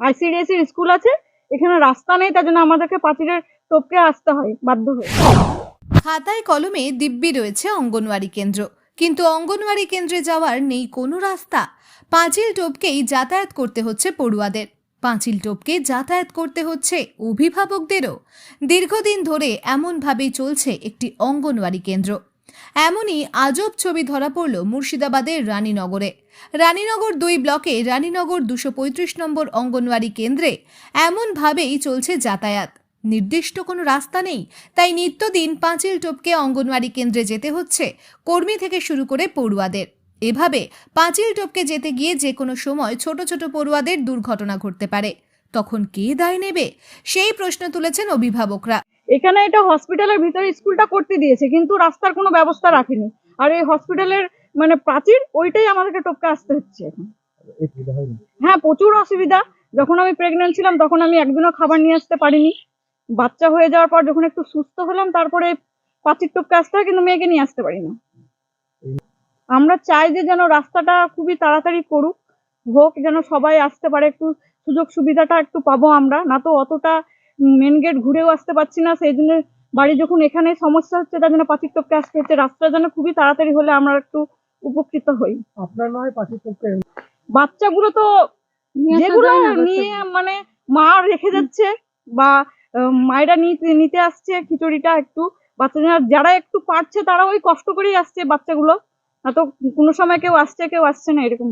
আইসিডিএসির school আছে, এখানে রাস্তা নেই, তার জন্য আমাদেরকে পাঁচিলের টপকে আসতে হয়, বাধ্য হয়ে। খাতায় কলমে দিব্যি রয়েছে অঙ্গনওয়াড়ি কেন্দ্র, কিন্তু অঙ্গনওয়াড়ি কেন্দ্রে যাওয়ার নেই কোনো রাস্তা। পাঁচিল টপকেই যাতায়াত করতে হচ্ছে পড়ুয়াদের। পাঁচিল টপকে যাতায়াত করতে হচ্ছে অভিভাবকদেরও। দীর্ঘদিন ধরে এমনভাবেই চলছে একটি অঙ্গনওয়াড়ি কেন্দ্র। এমনই আজব ছবি ধরা পড়ল মুর্শিদাবাদের রানীনগরে। রানীনগর দুই ব্লকে রানীনগর দুশো পঁয়ত্রিশ নম্বর অঙ্গনওয়াড়ি কেন্দ্রে এমনভাবেই চলছে যাতায়াত। নির্দিষ্ট কোনো রাস্তা নেই, তাই নিত্যদিন পাঁচিল টপকে অঙ্গনওয়াড়ি কেন্দ্রে যেতে হচ্ছে কর্মী থেকে শুরু করে পড়ুয়াদের। এভাবে পাঁচিল টপকে যেতে গিয়ে যে কোনো সময় ছোট ছোট পড়ুয়াদের দুর্ঘটনা ঘটতে পারে। তখন কে দায় নেবে? সেই প্রশ্ন তুলেছেন অভিভাবকরা। এখানে এটা হসপিটালের ভিতরে স্কুলটা করতে দিয়েছে, কিন্তু রাস্তার কোনো ব্যবস্থা রাখেনি। আর এই হসপিটালের মানে প্রাচীর, ওইটাই আমাদেরকে টপকে আসতে হচ্ছে হ্যাঁ প্রচুর অসুবিধা। যখন আমি প্রেগনেন্ট ছিলাম, তখন আমি একদিনও খাবার নিয়ে আসতে পারিনি। বাচ্চা হয়ে যাওয়ার পর যখন একটু সুস্থ হলাম, তারপরে পাঁচির টপকে আসতে হয়, কিন্তু মেয়েকে নিয়ে আসতে পারি না। আমরা চাই যে যেন রাস্তাটা খুবই তাড়াতাড়ি করুক, হোক, যেন সবাই আসতে পারে, একটু সুযোগ সুবিধাটা একটু পাবো আমরা, না তো অতটা মেন গেট ঘুরেও আসতে পারছি না। সেই জন্য বাড়ি যখন এখানে সমস্যা হচ্ছে তার জন্য পাঁচির টপকে আসতে হচ্ছে। রাস্তা যেন খুবই তাড়াতাড়ি হলে আমরা একটু উপকৃত হই। আপনার নয় পাশের পক্ষে বাচ্চাগুলো তো যেগুলো নিয়ে মানে মা রেখে যাচ্ছে বা মায়েরা নিতে নিতে আসছে খিচুড়িটা একটু। বাচ্চারা যারা একটু পারছে তারা ওই কষ্ট করেই আসছে বাচ্চাগুলো। না তো কোনো সময় কেউ আসছে কেউ আসছে না এরকম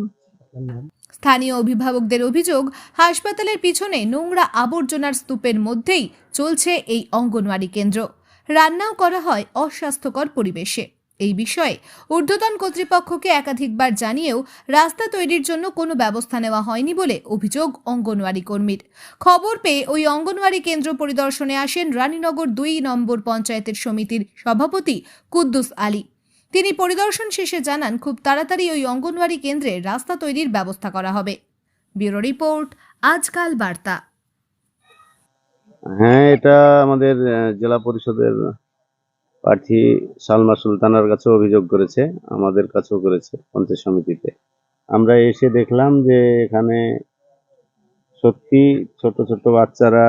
স্থানীয় অভিভাবকদের অভিযোগ, হাসপাতালের পিছনে নোংরা আবর্জনার স্তূপের মধ্যেই চলছে এই অঙ্গনওয়াড়ি কেন্দ্র। রান্নাও করা হয় অস্বাস্থ্যকর পরিবেশে। এই বিষয়ে ঊর্ধ্বতন কর্তৃপক্ষকে একাধিকবার জানিয়েও রাস্তা তৈরির জন্য কোনো ব্যবস্থা নেওয়া হয়নি বলে অভিযোগ অঙ্গনওয়াড়ি কর্মীর। খবর পেয়ে ওই অঙ্গনওয়াড়ি কেন্দ্র পরিদর্শনে আসেন রানীনগর দুই নম্বর পঞ্চায়েতের সমিতির সভাপতি কুদ্দুস আলী। তিনি পরিদর্শন শেষে জানান, খুব তাড়াতাড়ি ওই অঙ্গনওয়াড়ি কেন্দ্রে রাস্তা তৈরির ব্যবস্থা করা হবে। ব্যুরো রিপোর্ট, আজকাল বার্তা। হ্যাঁ এটা আমাদের জেলা পরিষদের প্রার্থী সালমা সুলতানার কাছে অভিযোগ করেছে, আমাদের কাছেও করেছে পঞ্চায়েত সমিতিতে। আমরা এসে দেখলাম যে এখানে সত্যি ছোট ছোট বাচ্চারা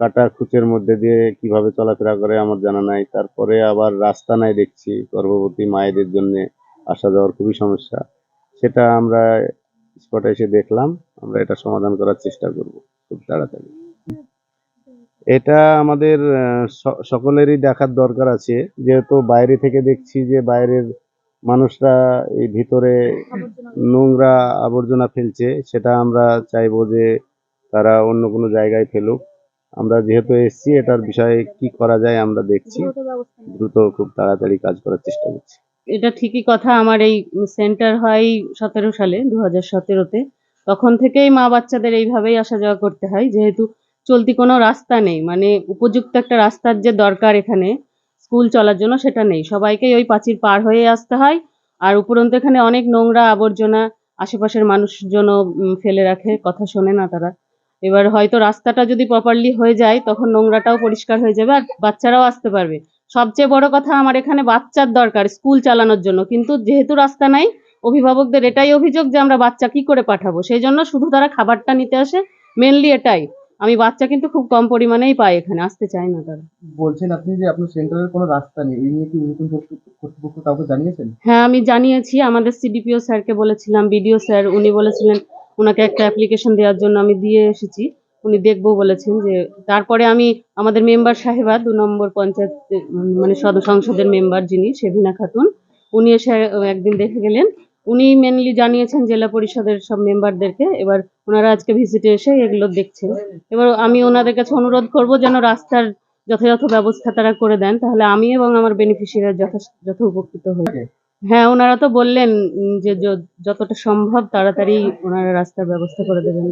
কাটা খুচের মধ্যে দিয়ে কীভাবে চলাফেরা করে আমার জানা নাই। তারপরে আবার রাস্তা নাই দেখছি, গর্ভবতী মায়েদের জন্য আসা যাওয়ার খুবই সমস্যা। সেটা আমরা স্পটে এসে দেখলাম, আমরা এটা সমাধান করার চেষ্টা করব খুব তাড়াতাড়ি। এটা আমাদের সকলেরই দেখার দরকার আছে। যেহেতু বাইরে থেকে দেখছি যে বাইরের মানুষরা এই ভিতরে নোংরা আবর্জনা ফেলছে, সেটা আমরা চাইব যে তারা অন্য কোনো জায়গায় ফেলুক। আমরা যেহেতু এসছি, এটার বিষয়ে কি করা যায় আমরা দেখছি। দ্রুত খুব তাড়াতাড়ি কাজ করার চেষ্টা করছি। এটা ঠিকই কথা, আমার এই সেন্টার হয় সতেরো সালে দু হাজার তখন থেকেই মা বাচ্চাদের এইভাবেই আসা যাওয়া করতে হয়, যেহেতু চলতি কোনো রাস্তা নেই। মানে উপযুক্ত একটা রাস্তার যে দরকার এখানে, স্কুল চলার জন্য সেটা নেই। সবাইকেই ওই পাঁচির পার হয়ে আসতে হয়, আর উপরন্তু এখানে অনেক নোংরা আবর্জনা, আশেপাশের মানুষজনও ফেলে রাখে, কথা শোনে না তারা। এবার হয়তো রাস্তাটা যদি প্রপারলি হয়ে যায় তখন নোংরাটাও পরিষ্কার হয়ে যাবে আর বাচ্চারাও আসতে পারবে। সবচেয়ে বড় কথা আমার এখানে বাচ্চার দরকার স্কুল চালানোর জন্য। কিন্তু যেহেতু রাস্তা নাই অভিভাবকদের এটাই অভিযোগ যে আমরা বাচ্চা কি করে পাঠাবো। সেই জন্য শুধু তারা খাবারটা নিতে আসে মেনলি এটাই। আমি বাচ্চা কিন্তু খুব কম পরিমাণেই পাই এখানে আসতে চাই না তারা। বলছেন আপনি যে আপনার সেন্টারের কোনো রাস্তা নেই এই নিয়ে কি উন্নতন কর্তৃপক্ষ কাউকে জানিয়েছেন? হ্যাঁ আমি জানিয়েছি। আমাদের সিডিপিও স্যারকে বলেছিলাম বিডিও স্যার উনি বলেছিলেন ওনাকে একটা অ্যাপ্লিকেশন দেওয়ার জন্য আমি দিয়ে এসেছি। উনি দেখব বলেছেন যে, তারপরে আমি আমাদের মেম্বার সাহেবা দু নম্বর পঞ্চায়েত মানে সদ, সংসদের মেম্বার যিনি, সেভিনা খাতুন, উনি এসে একদিন দেখে গেলেন। উনি মেনলি জানিয়েছেন জেলা পরিষদের সব মেম্বারদেরকে এবার ওনারা আজকে ভিজিটে এসে এগুলো দেখছেন। এবার আমি ওনাদের কাছে অনুরোধ করব যেন রাস্তার যথাযথ ব্যবস্থা তারা করে দেন, তাহলে আমি এবং আমার বেনিফিশিয়ারি যথেষ্ট উপকৃত হই। হ্যাঁ ওনারা তো বললেন যে যতটা সম্ভব তাড়াতাড়ি ওনারা রাস্তার ব্যবস্থা করে দেবেন।